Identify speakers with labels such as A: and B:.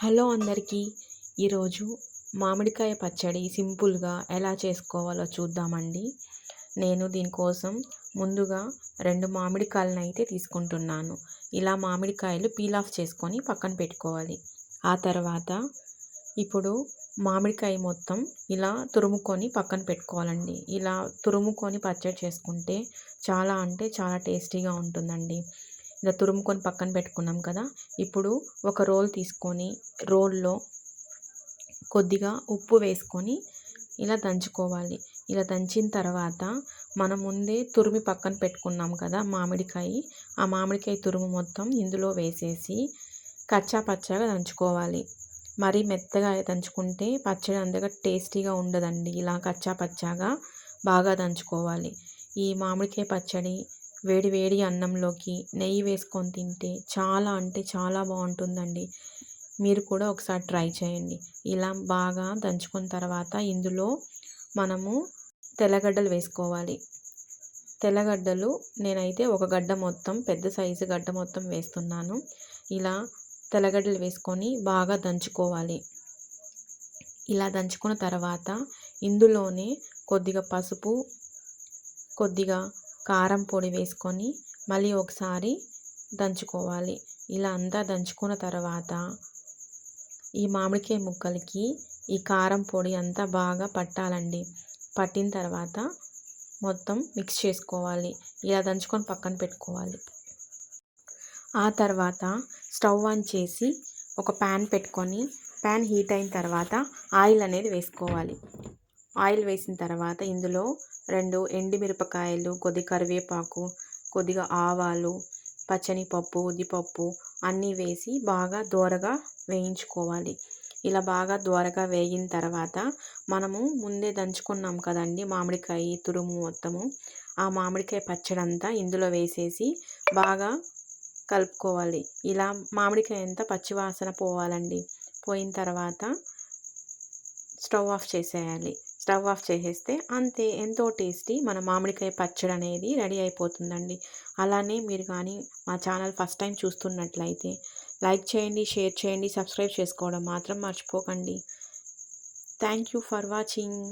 A: hello అందరికీ ఈరోజు మామిడికాయ పచ్చడి సింపుల్గా ఎలా చేసుకోవాలో చూద్దామండి నేను దీనికోసం ముందుగా రెండు మామిడికాయలను అయితే తీసుకుంటున్నాను ఇలా మామిడికాయలు పీల్ ఆఫ్ చేసుకొని పక్కన పెట్టుకోవాలి ఆ తర్వాత ఇప్పుడు మామిడికాయ మొత్తం ఇలా తురుముకొని పక్కన పెట్టుకోవాలండి ఇలా తురుముకొని పచ్చడి చేసుకుంటే చాలా అంటే చాలా టేస్టీగా ఉంటుందండి ఇలా తురుముకొని పక్కన పెట్టుకున్నాం కదా ఇప్పుడు ఒక రోల్ తీసుకొని రోల్లో కొద్దిగా ఉప్పు వేసుకొని ఇలా దంచుకోవాలి ఇలా దంచిన తర్వాత మనం ముందే తురిమి పక్కన పెట్టుకున్నాం కదా మామిడికాయ ఆ మామిడికాయ తురుము మొత్తం ఇందులో వేసేసి కచ్చా పచ్చగా దంచుకోవాలి మరీ మెత్తగా దంచుకుంటే పచ్చడి అంతగా టేస్టీగా ఉండదండి ఇలా కచ్చా పచ్చాగా బాగా దంచుకోవాలి ఈ మామిడికాయ పచ్చడి వేడి వేడి అన్నంలోకి నెయ్యి వేసుకొని తింటే చాలా అంటే చాలా బాగుంటుందండి మీరు కూడా ఒకసారి ట్రై చేయండి ఇలా బాగా దంచుకున్న తర్వాత ఇందులో మనము తెల్లగడ్డలు వేసుకోవాలి తెల్లగడ్డలు నేనైతే ఒక గడ్డ మొత్తం పెద్ద సైజు గడ్డ మొత్తం వేస్తున్నాను ఇలా తెల్లగడ్డలు వేసుకొని బాగా దంచుకోవాలి ఇలా దంచుకున్న తర్వాత ఇందులోనే కొద్దిగా పసుపు కొద్దిగా కారం పొడి వేసుకొని మళ్ళీ ఒకసారి దంచుకోవాలి ఇలా అంతా దంచుకున్న తర్వాత ఈ మామిడికాయ ముక్కలకి ఈ కారం పొడి అంతా బాగా పట్టాలండి పట్టిన తర్వాత మొత్తం మిక్స్ చేసుకోవాలి ఇలా దంచుకొని పక్కన పెట్టుకోవాలి ఆ తర్వాత స్టవ్ ఆన్ చేసి ఒక ప్యాన్ పెట్టుకొని ప్యాన్ హీట్ అయిన తర్వాత ఆయిల్ అనేది వేసుకోవాలి ఆయిల్ వేసిన తర్వాత ఇందులో రెండు ఎండుమిరపకాయలు కొద్ది కరివేపాకు కొద్దిగా ఆవాలు పచ్చని పప్పు ఉద్దిపప్పు అన్నీ వేసి బాగా దోరగా వేయించుకోవాలి ఇలా బాగా దోరగా వేగిన తర్వాత మనము ముందే దంచుకున్నాం కదండి మామిడికాయ తురుము మొత్తము ఆ మామిడికాయ పచ్చడి అంతా ఇందులో వేసేసి బాగా కలుపుకోవాలి ఇలా మామిడికాయ అంతా పచ్చివాసన పోవాలండి పోయిన తర్వాత స్టవ్ ఆఫ్ చేసేయాలి స్టవ్ ఆఫ్ చేసేస్తే అంతే ఎంతో టేస్టీ మన మామిడికాయ పచ్చడి అనేది రెడీ అయిపోతుందండి అలానే మీరు కానీ మా ఛానల్ ఫస్ట్ టైం చూస్తున్నట్లయితే లైక్ చేయండి షేర్ చేయండి సబ్స్క్రైబ్ చేసుకోవడం మాత్రం మర్చిపోకండి థ్యాంక్ యూ ఫర్ వాచింగ్